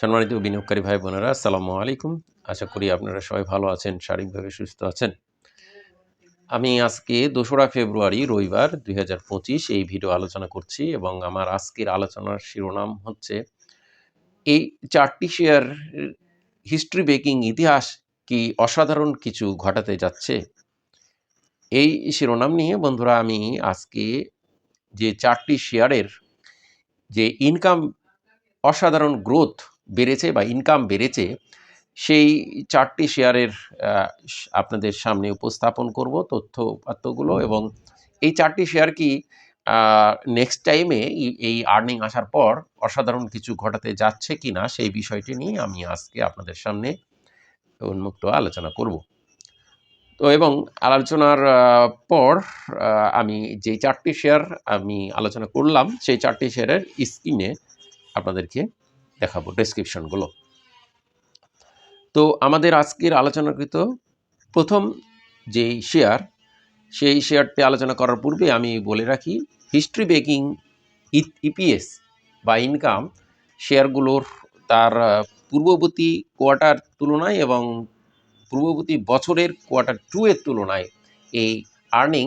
সম্মানিত বিনিয়োগকারী ভাই বোনেরা, আসসালামু আলাইকুম। আশা করি আপনারা সবাই ভালো আছেন, শারীরিকভাবে সুস্থ আছেন। আমি আজকে দোসরা ফেব্রুয়ারি, রবিবার দুই হাজার পঁচিশ এই ভিডিও আলোচনা করছি এবং আমার আজকের আলোচনার শিরোনাম হচ্ছে, এই চারটি শেয়ার হিস্ট্রি বেকিং ইতিহাস কি অসাধারণ কিছু ঘটাতে যাচ্ছে? এই শিরোনাম নিয়ে বন্ধুরা, আমি আজকে যে চারটি শেয়ারের যে ইনকাম অসাধারণ গ্রোথ বেড়েছে বা ইনকাম বেড়েছে সেই চারটি শেয়ারের আপনাদের সামনে উপস্থাপন করব তথ্য পাত্রগুলো এবং এই চারটি শেয়ার কি নেক্সট টাইমে এই আর্নিং আসার পর অসাধারণ কিছু ঘটাতে যাচ্ছে কি না সেই বিষয়টি নিয়ে আমি আজকে আপনাদের সামনে উন্মুক্ত আলোচনা করব। তো এবং আলোচনার পর আমি যে চারটি শেয়ার আমি আলোচনা করলাম সেই চারটি শেয়ারের স্ক্রিনে আপনাদেরকে দেখাবো ডেসক্রিপশনগুলো তো আমাদের আজকের আলোচনাকৃত প্রথম যেই শেয়ার সেই শেয়ারটি আলোচনা করার পূর্বে আমি বলে রাখি হিস্ট্রি বেকিং ইপিএস বা ইনকাম শেয়ারগুলোর তার পূর্ববর্তী কোয়ার্টার তুলনায় এবং পূর্ববর্তী বছরের কোয়ার্টার টু এর তুলনায় এই আর্নিং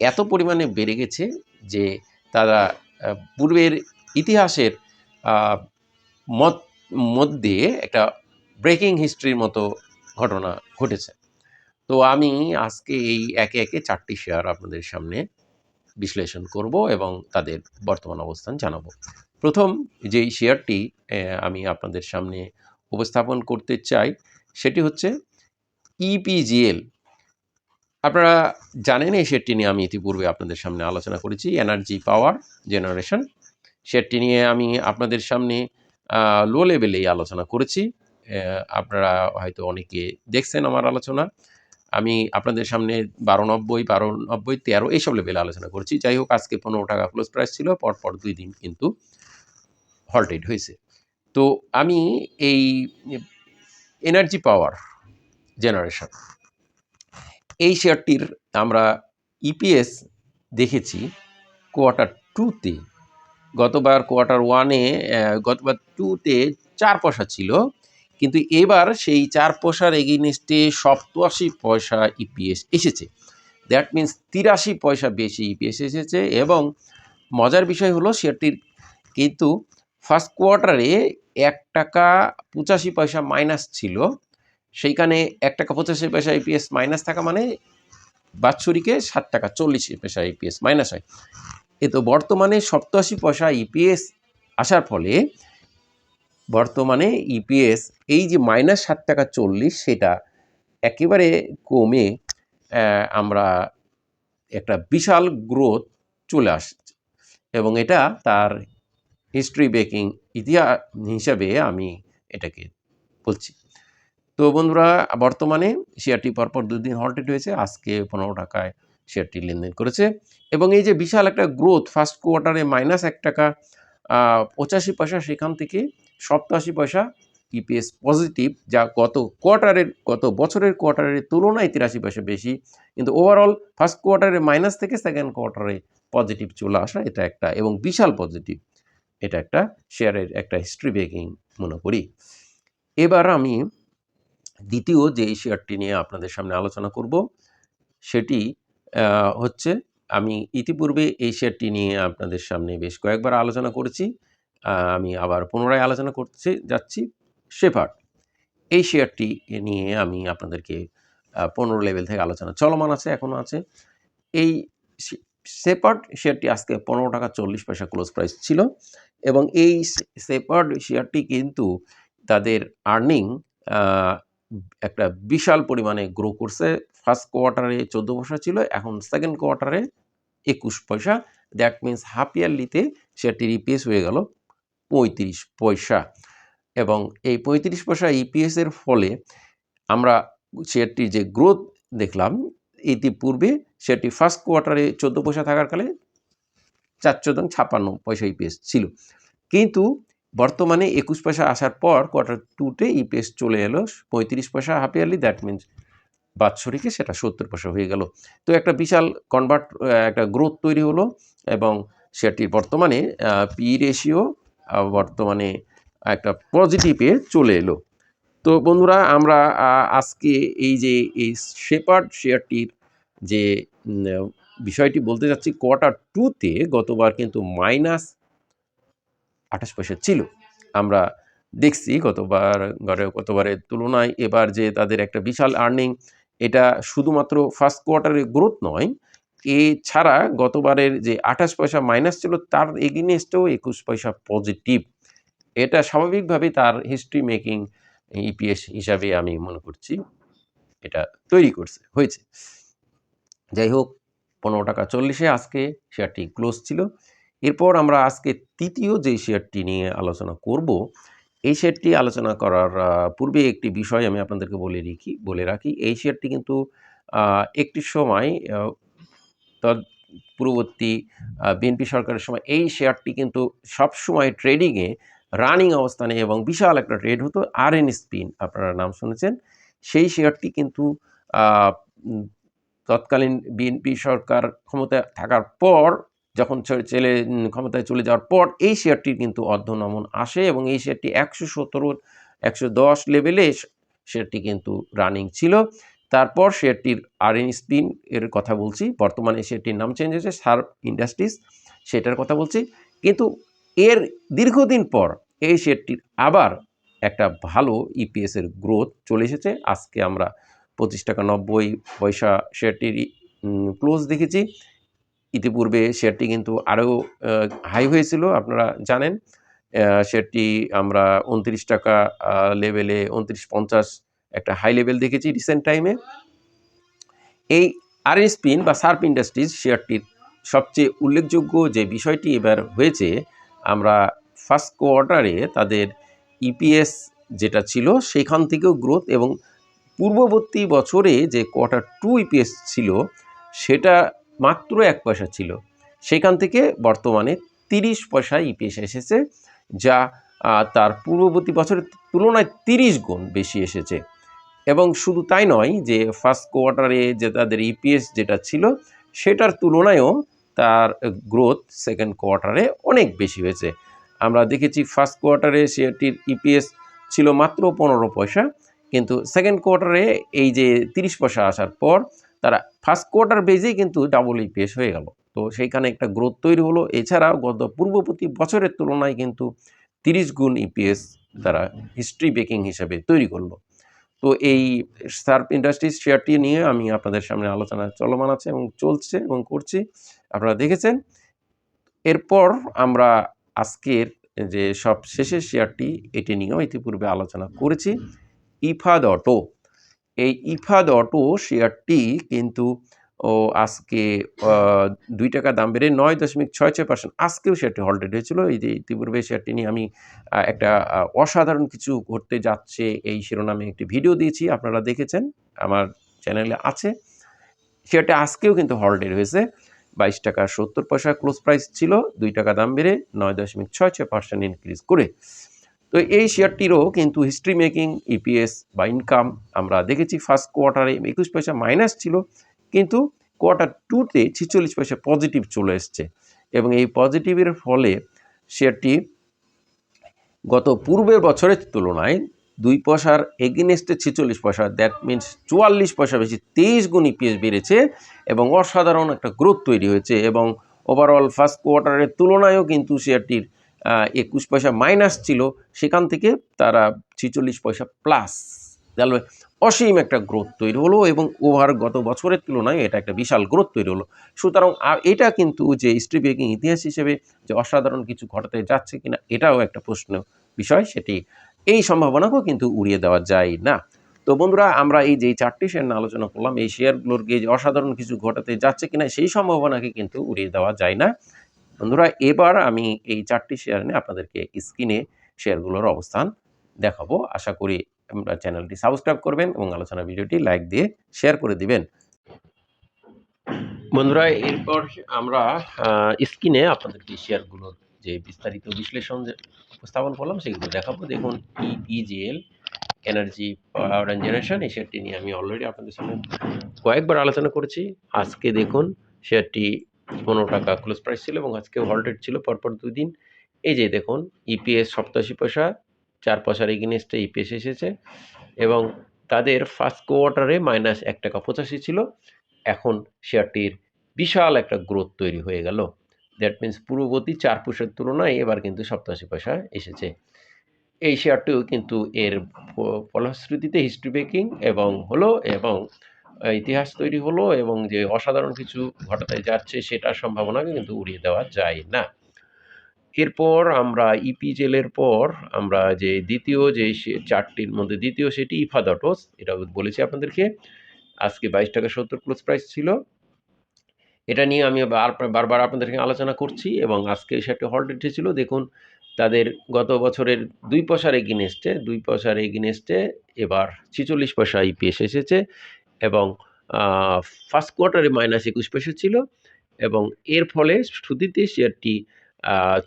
এত পরিমাণে বেড়ে গেছে যে তারা পূর্বের ইতিহাসের মধ্যে একটা ব্রেকিং হিস্ট্রির মতো ঘটনা ঘটেছে। তো আমি আজকে এই একে একে চারটি শেয়ার আপনাদের সামনে বিশ্লেষণ করব এবং তাদের বর্তমান অবস্থান জানাব। প্রথম যেই শেয়ারটি আমি আপনাদের সামনে উপস্থাপন করতে চাই, সেটি হচ্ছে E ইপিজিএল আপনারা জানেন এই শেয়ারটি নিয়ে আমি ইতিপূর্বে আপনাদের সামনে আলোচনা করেছি এনার্জি পাওয়ার জেনারেশন শেয়ারটি নিয়ে আমি আপনাদের সামনে লো লেভেলেই আলোচনা করেছি। আপনারা হয়তো অনেকে দেখছেন আমার আলোচনা। আমি আপনাদের সামনে বারো নব্বই বারো নব্বই, তেরো এইসব লেভেলে আলোচনা করছি। যাই হোক, আজকে পনেরো টাকা ক্লোজ প্রাইস ছিল, পরপর দুই দিন কিন্তু হল্টেড হয়েছে। তো আমি এই এনার্জি পাওয়ার জেনারেশন এই শেয়ারটির আমরা ইপিএস দেখেছি কোয়ার্টার টুতে গতবার কোয়ার্টার ওয়ানে গতবার টুতে চার পয়সা ছিল, কিন্তু এবার সেই চার পয়সার এগেনিস্টে সপ্তাশি পয়সা ইপিএস এসেছে। দ্যাট মিন্স তিরাশি পয়সা বেশি ইপিএস এসেছে এবং মজার বিষয় হলো শেয়ারটির কিন্তু ফার্স্ট কোয়ার্টারে এক টাকা পঁচাশি পয়সা মাইনাস ছিল, সেইখানে এক টাকা পঁচাশি পয়সা ইপিএস মাইনাস থাকা মানে বাৎসরিকে সাত টাকা চল্লিশ পয়সা ইপিএস মাইনাস হয়। এ তো বর্তমানে সপ্তাশি পয়সা ইপিএস আসার ফলে বর্তমানে ইপিএস এই যে মাইনাস সাত টাকা চল্লিশ সেটা একেবারে কমে আমরা একটা বিশাল গ্রোথ চলে আসছে। এবং এটা তার হিস্ট্রি বেকিং ইতিহাস হিসাবে আমি এটাকে বলছি। তো বন্ধুরা, বর্তমানে শেয়ারটি পরপর দুদিন হল্টেড হয়েছে, আজকে পনেরো টাকায় শেয়ারটি লেনদেন করেছে। এবং এই যে বিশাল একটা গ্রোথ ফার্স্ট কোয়ার্টারে মাইনাস এক টাকা পঁচাশি পয়সা সেখান থেকে সপ্তাশি পয়সা ইপিএস পজিটিভ যা গত কোয়ার্টারের গত বছরের কোয়ার্টারের তুলনায় তিরাশি পয়সা বেশি। কিন্তু ওভারঅল ফার্স্ট কোয়ার্টারে মাইনাস থেকে সেকেন্ড কোয়ার্টারে পজিটিভ চলে আসা এটা একটা, এবং বিশাল পজিটিভ এটা একটা শেয়ারের একটা হিস্ট্রি বেকিং মনে করি। এবার আমি দ্বিতীয় যে শেয়ারটি নিয়ে আপনাদের সামনে আলোচনা করব, সেটি হচ্ছে আমি ইতিপূর্বে এই শেয়ারটি নিয়ে আপনাদের সামনে বেশ কয়েকবার আলোচনা করেছি। আমি আবার পুনরায় আলোচনা করতে যাচ্ছি। শেফার্ড, এই শেয়ারটি নিয়ে আমি আপনাদেরকে পনেরো লেভেল থেকে আলোচনা চলমান আছে এখনও আছে। এই শেপার্ড শেয়ারটি আজকে পনেরো টাকা চল্লিশ পয়সা ক্লোজ প্রাইস ছিল এবং এই শেপার্ড শেয়ারটি কিন্তু তাদের আর্নিং একটা বিশাল পরিমাণে গ্রো করছে। ফার্স্ট কোয়ার্টারে চোদ্দ পয়সা ছিল, এখন সেকেন্ড কোয়ার্টারে একুশ পয়সা। দ্যাট মিন্স হাফ ইয়ারলিতে শেয়ারটির ইপিএস হয়ে গেল পঁয়ত্রিশ পয়সা। এবং এই পঁয়ত্রিশ পয়সা ইপিএস এর ফলে আমরা শেয়ারটির যে গ্রোথ দেখলাম, ইতিপূর্বে শেয়ারটি ফার্স্ট কোয়ার্টারে চোদ্দ পয়সা থাকার কালে চার চোদ্দ ছাপ্পান্ন পয়সা ইপিএস ছিল। কিন্তু বর্তমানে একুশ পয়সা আসার পর কোয়ার্টার টুতে ইপিএস চলে এলো পঁয়ত্রিশ পয়সা হাফ ইয়ারলি দ্যাট মিন্স বাৎসরিকে সেটা সত্তর পয়সা হয়ে গেল। তো একটা বিশাল কনভার্ট একটা গ্রোথ তৈরি হলো এবং শেয়ারটির বর্তমানে পি রেশিও বর্তমানে একটা পজিটিভে চলে এলো। তো বন্ধুরা, আমরা আজকে এই যে এই শেপার্ড শেয়ারটির যে বিষয়টি বলতে যাচ্ছি কোয়ার্টার টুতে গতবার কিন্তু মাইনাস আঠাশ পয়সা ছিল। আমরা দেখছি গতবার গতবারের তুলনায় এবার যে তাদের একটা বিশাল আর্নিং এটা শুধুমাত্র ফার্স্ট কোয়ার্টারের গ্রোথ নয়, এছাড়া গতবারের যে আঠাশ পয়সা মাইনাস ছিল, তার এগেনিস্টেও একুশ পয়সা পজিটিভ এটা স্বাভাবিকভাবেই তার হিস্ট্রি মেকিং ইপিএস হিসাবে আমি মনে করছি, এটা তৈরি করছে, হয়েছে। যাই হোক, পনেরো টাকা চল্লিশে আজকে শেয়ারটি ক্লোজ ছিল। এরপর আমরা আজকে তৃতীয় যে শেয়ারটি নিয়ে আলোচনা করব এই শেয়ারটি আলোচনা করার পূর্বে একটি বিষয় আমি আপনাদেরকে বলে রাখি বলে রাখি। এই শেয়ারটি কিন্তু একটি সময় পূর্ববর্তী বিএনপি সরকারের সময় এই শেয়ারটি কিন্তু সবসময় ট্রেডিংয়ে রানিং অবস্থানে এবং বিশাল একটা ট্রেড হতো আর এন স্পিন আপনারা নাম শুনেছেন। সেই শেয়ারটি কিন্তু তৎকালীন বিএনপি সরকার ক্ষমতায় থাকার পর যখন ছেলে ক্ষমতায় চলে যাওয়ার পর এই শেয়ারটির কিন্তু অর্ধনমন আসে এবং এই শেয়ারটি একশো সতেরো একশো দশ লেভেলে শেয়ারটি কিন্তু রানিং ছিল। তারপর শেয়ারটির আর এন স্পিন এর কথা বলছি। বর্তমানে শেয়ারটির নাম চেঞ্জ হয়েছে সার্ভ ইন্ডাস্ট্রিজ সেটার কথা বলছি। কিন্তু এর দীর্ঘদিন পর এই শেয়ারটির আবার একটা ভালো ইপিএস এর গ্রোথ চলে এসেছে। আজকে আমরা পঁচিশ টাকা নব্বই পয়সা শেয়ারটির ক্লোজ দেখেছি। ইতিপূর্বে শেয়ারটি কিন্তু আরও হাই হয়েছিল, আপনারা জানেন। শেয়ারটি আমরা উনত্রিশ টাকা লেভেলে উনত্রিশ পঞ্চাশ একটা হাই লেভেল দেখেছি রিসেন্ট টাইমে। এই আর স্পিন বা সার্প ইন্ডাস্ট্রিজ শেয়ারটির সবচেয়ে উল্লেখযোগ্য যে বিষয়টি এবার হয়েছে, আমরা ফার্স্ট কোয়ার্টারে তাদের ইপিএস যেটা ছিল সেখান থেকেও গ্রোথ এবং পূর্ববর্তী বছরে যে কোয়ার্টার টু ইপিএস ছিল, সেটা মাত্র এক পয়সা ছিল। সেখান থেকে বর্তমানে তিরিশ পয়সা ইপিএস এসেছে, যা তার পূর্ববর্তী বছরের তুলনায় তিরিশ গুণ বেশি এসেছে। এবং শুধু তাই নয় যে ফার্স্ট কোয়ার্টারে যে তাদের ইপিএস যেটা ছিল, সেটার তুলনায়ও তার গ্রোথ সেকেন্ড কোয়ার্টারে অনেক বেশি হয়েছে। আমরা দেখেছি ফার্স্ট কোয়ার্টারে শেয়ারটির ইপিএস ছিল মাত্র পনেরো পয়সা, কিন্তু সেকেন্ড কোয়ার্টারে এই যে তিরিশ পয়সা আসার পর তারা ফার্স্ট কোয়ার্টার বেজেই কিন্তু ডাবল ইপিএস হয়ে গেল। তো সেইখানে একটা গ্রোথ তৈরি হলো। এছাড়াও গত পূর্ববর্তী বছরের তুলনায় কিন্তু তিরিশ গুণ ইপিএস তারা হিস্ট্রি বেকিং হিসাবে তৈরি করল। তো এই সার্ফ ইন্ডাস্ট্রিজ শেয়ারটি নিয়ে আমি আপনাদের সামনে আলোচনা চলমান আছে এবং চলছে এবং করছি। আপনারা দেখেছেন? এরপর আমরা আজকের যে সব শেষের শেয়ারটি এটি নিয়েও ইতিপূর্বে আলোচনা করেছি। ইফাদ অটো। এই ইফাদ অটো শেয়ারটি কিন্তু, ও আজকে দুই টাকা দাম বেড়ে নয় দশমিক ছয় ছয় পার্সেন্ট আজকেও শেয়ারটি হল্টেড হয়েছিল। এই যে ইতিপূর্বে শেয়ারটি নিয়ে আমি একটা অসাধারণ কিছু ঘটতে যাচ্ছে এই শিরোনামে একটি ভিডিও দিয়েছি, আপনারা দেখেছেন, আমার চ্যানেলে আছে। শেয়ারটি আজকেও কিন্তু হল্টেড হয়েছে, বাইশ টাকা সত্তর পয়সা ক্লোজ প্রাইস ছিল, দুই টাকা দাম বেড়ে নয় দশমিক ছয় ছয় পার্সেন্ট ইনক্রিজ করে। তো এই শেয়ারটিরও কিন্তু হিস্ট্রি মেকিং ইপিএস বা ইনকাম আমরা দেখেছি ফার্স্ট কোয়ার্টারে একুশ পয়সা মাইনাস ছিল, কিন্তু কোয়ার্টার টুতে ছিচল্লিশ পয়সা পজিটিভ চলে এসছে। এবং এই পজিটিভের ফলে শেয়ারটি গত পূর্বের বছরের তুলনায় দুই পয়সার এগেনস্টে ছিচল্লিশ পয়সা দ্যাট মিনস চুয়াল্লিশ পয়সা বেশি, তেইশ গুণ ইপিএস বেড়েছে এবং অসাধারণ একটা গ্রোথ তৈরি হয়েছে এবং ওভারঅল ফার্স্ট কোয়ার্টারের তুলনায়ও কিন্তু শেয়ারটির একুশ পয়সা মাইনাস ছিল, সেখান থেকে তারা ছিচল্লিশ পয়সা প্লাস তাহলে অসীম একটা গ্রোথ তৈরি হলো এবং ওভার গত বছরের তুলনায় এটা একটা বিশাল গ্রোথ তৈরি হলো। সুতরাং এটা কিন্তু যে হিস্ট্রি বেকিং ইতিহাস হিসেবে যে অসাধারণ কিছু ঘটাতে যাচ্ছে কিনা, এটাও একটা প্রশ্ন বিষয় সেটি। এই সম্ভাবনাকেও কিন্তু উড়িয়ে দেওয়া যায় না। তো বন্ধুরা, আমরা এই যে চারটি শেয়ার নিয়ে আলোচনা করলাম, এই শেয়ারগুলোর যে অসাধারণ কিছু ঘটাতে যাচ্ছে কিনা, সেই সম্ভাবনাকে কিন্তু উড়িয়ে দেওয়া যায় না। বন্ধুরা, এবার আমি এই চারটি শেয়ার নিয়ে আপনাদেরকে স্ক্রিনে শেয়ারগুলোর অবস্থান দেখাবো। আশা করি আমরা চ্যানেলটি সাবস্ক্রাইব করবেন এবং আলোচনা ভিডিওটি লাইক দিয়ে শেয়ার করে দিবেন। বন্ধুরা, এরপর আমরা স্ক্রিনে আপনাদেরকে শেয়ারগুলোর যে বিস্তারিত বিশ্লেষণ যে উপস্থাপন করলাম, সেগুলো দেখাবো। দেখুন EPGL energy power and generation এই শেয়ারটি নিয়ে আমি অলরেডি আপনাদের সামনে কয়েকবার আলোচনা করেছি। আজকে দেখুন শেয়ারটি পনেরো টাকা ক্লোজ প্রাইস ছিল এবং আজকে হল্টেড ছিল, পরপর দুই দিন। এই যে দেখুন ইপিএস সপ্তাশি পয়সা, চার পয়সার এগেনস্টে ইপিএস এসেছে এবং তাদের ফার্স্ট কোয়ার্টারে মাইনাস এক টাকা পঁচাশি ছিল। এখন শেয়ারটির বিশাল একটা গ্রোথ তৈরি হয়ে গেল। দ্যাট মিন্স পূর্ববর্তী চার পয়সার তুলনায় এবার কিন্তু সপ্তাশি পয়সা এসেছে। এই শেয়ারটিও কিন্তু এর ফলশ্রুতিতে হিস্ট্রি ব্রেকিং এবং হলো এবং ইতিহাস তৈরি হলো এবং যে অসাধারণ কিছু ঘটাতে যাচ্ছে সেটার সম্ভাবনাকে কিন্তু উড়িয়ে দেওয়া যায় না। এরপর আমরা ইপিজেলের পর আমরা যে দ্বিতীয় যে চারটির মধ্যে দ্বিতীয় সেটি ইফাদটস, এটা বলেছি আপনাদেরকে। আজকে বাইশ টাকা সত্তর ক্লোজ প্রাইস ছিল। এটা নিয়ে আমি বারবার আপনাদেরকে আলোচনা করছি এবং আজকে সেটা হলডেটে ছিল। দেখুন, তাদের গত বছরের দুই পয়সার এগিনেস্টে দুই পয়সার এগিনেস্টে এবার ছিচল্লিশ পয়সা ইপিএস এসেছে। এবং ফার্স্ট কোয়ার্টারে মাইনাস একুশ পয়সা ছিল এবং এর ফলে শুধুতে শেয়ারটি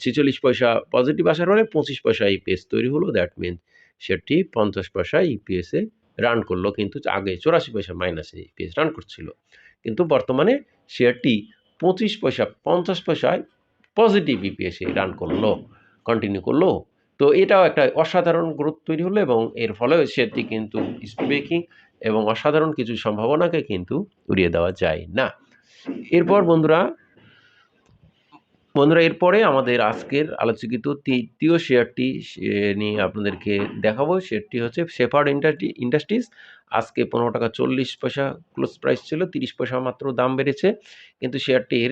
ছেচল্লিশ পয়সা পজিটিভ আসার ফলে পঁচিশ পয়সা ইপিএস তৈরি হলো। দ্যাট মিন শেয়ারটি পঞ্চাশ পয়সা ইপিএসে রান করল। কিন্তু আগে চৌরাশি পয়সা মাইনাসে ইপিএস রান করছিল। কিন্তু বর্তমানে শেয়ারটি পঁচিশ পয়সা, পঞ্চাশ পয়সায় পজিটিভ ইপিএসে রান করল কন্টিনিউ করল। তো এটাও একটা অসাধারণ গ্রোথ তৈরি হলো এবং এর ফলে শেয়ারটি কিন্তু স্পিকিং এবং অসাধারণ কিছু সম্ভাবনাকে কিন্তু উড়িয়ে দেওয়া যায় না। এরপর বন্ধুরা বন্ধুরা, এরপরে আমাদের আজকের আলোচিত তৃতীয় শেয়ারটি নিয়ে আপনাদেরকে দেখাবো। শেয়ারটি হচ্ছে শেফার্ড ইন্ডাস্ট্রিজ আজকে পনেরো টাকা চল্লিশ পয়সা ক্লোজ প্রাইস ছিল, তিরিশ পয়সা মাত্র দাম বেড়েছে। কিন্তু শেয়ারটির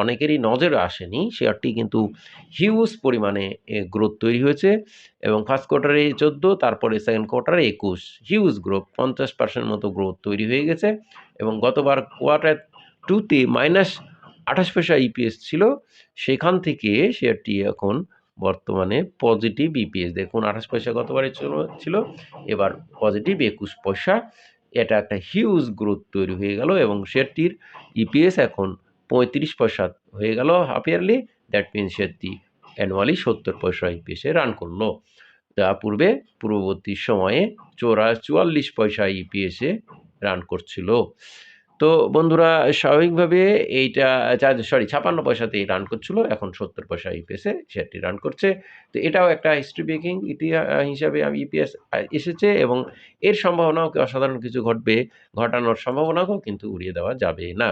অনেকেরই নজরে আসেনি। শেয়ারটি কিন্তু হিউজ পরিমাণে গ্রোথ তৈরি হয়েছে এবং ফার্স্ট কোয়ার্টারে চোদ্দ, তারপরে সেকেন্ড কোয়ার্টারে একুশ। হিউজ গ্রোথ পঞ্চাশ পার্সেন্ট মতো গ্রোথ তৈরি হয়ে গেছে এবং গতবার কোয়ার্টার টুতে মাইনাস আঠাশ পয়সা ইপিএস ছিল। সেখান থেকে শেয়ারটি এখন বর্তমানে পজিটিভ ইপিএস দেখুন, আঠাশ পয়সা গতবারে ছিল- এবার পজিটিভ একুশ পয়সা। এটা একটা হিউজ গ্রোথ তৈরি হয়ে গেল এবং শেয়ারটির ইপিএস এখন পঁয়ত্রিশ পয়সা হয়ে গেল হাফ ইয়ারলি দ্যাট মিন শেয়ারটি অ্যানুয়ালি সত্তর পয়সা ইপিএসে রান করল। যা পূর্বে, পূর্ববর্তী সময়ে চোরা চুয়াল্লিশ পয়সা ইপিএসে রান করছিল। তো বন্ধুরা, স্বাভাবিকভাবে এইটা সরি ছাপান্ন পয়সাতেই রান করছিল, এখন সত্তর পয়সা ইপিএসে শেয়ারটি রান করছে। তো এটাও একটা হিস্ট্রি ব্রেকিং ইতিহাস হিসাবে আমি ইপিএস এসেছে এবং এর সম্ভাবনাও অসাধারণ কিছু ঘটবে, ঘটানোর সম্ভাবনাকেও কিন্তু উড়িয়ে দেওয়া যাবে না।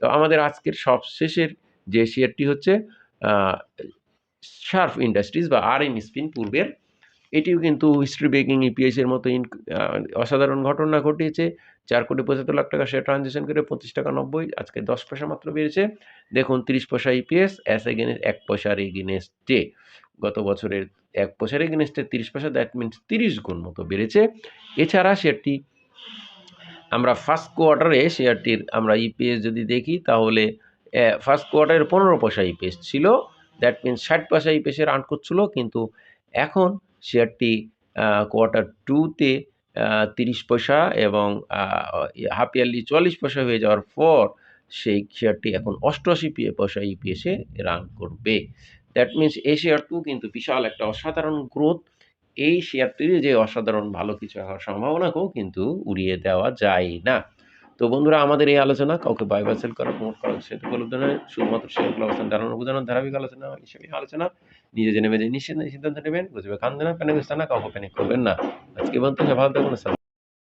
তো আমাদের আজকের সবশেষের যে শেয়ারটি হচ্ছে শার্ফ ইন্ডাস্ট্রিজ বা আর এম স্পিন পূর্বের, এটিও কিন্তু হিস্ট্রি ব্রেকিং ইপিএসের মতো ইন অসাধারণ ঘটনা ঘটিয়েছে। চার কোটি পঁচাত্তর লাখ টাকা শেয়ার ট্রানজেকশন করে পঁচিশ টাকা নব্বই, আজকে দশ পয়সা মাত্র বেড়েছে। দেখুন, তিরিশ পয়সা ইপিএস অ্যাস এগেনস্ট এক পয়সার এগেনস্টে গত বছরের এক পয়সার এগেনস্টে তিরিশ পয়সা দ্যাট মিনস তিরিশ গুণ মতো বেড়েছে। এছাড়া শেয়ারটি আমরা ফার্স্ট কোয়ার্টারে শেয়ারটির আমরা ইপিএস যদি দেখি, তাহলে ফার্স্ট কোয়ার্টারের পনেরো পয়সা ইপিএস ছিল। দ্যাট মিনস ষাট পয়সা ইপিএসে রান করছিল, কিন্তু এখন শেয়ারটি কোয়ার্টার টুতে তিরিশ পয়সা এবং হাফ ইয়ারলি চুয়াল্লিশ পয়সা হয়ে যাওয়ার পর সেই শেয়ারটি এখন অষ্টআশি পয়সা ইপিএসে রান করবে। দ্যাট মিনস এই শেয়ারটিও কিন্তু বিশাল একটা অসাধারণ গ্রোথ এই শেয়ারটির যে অসাধারণ ভালো কিছু হওয়ার সম্ভাবনাকেও কিন্তু উড়িয়ে দেওয়া যায় না। তো বন্ধুরা, আমাদের এই আলোচনা কাউকে বাই বাই সেল করা প্রমোট করার সেটা উপলব্ধ নয়। শুধুমাত্র শেয়ারগুলো অবস্থান ধারণ বোঝানোর ধারাবাহিক আলোচনা হিসেবে আলোচনা। নিজে জেনে মেজে নিশ্চিন্ত সিদ্ধান্ত নেবেন, বুঝবে খান দেনা, প্যানিক না কাউকে প্যানিক করবেন না। আজকে বলতে ভালো থাকুন।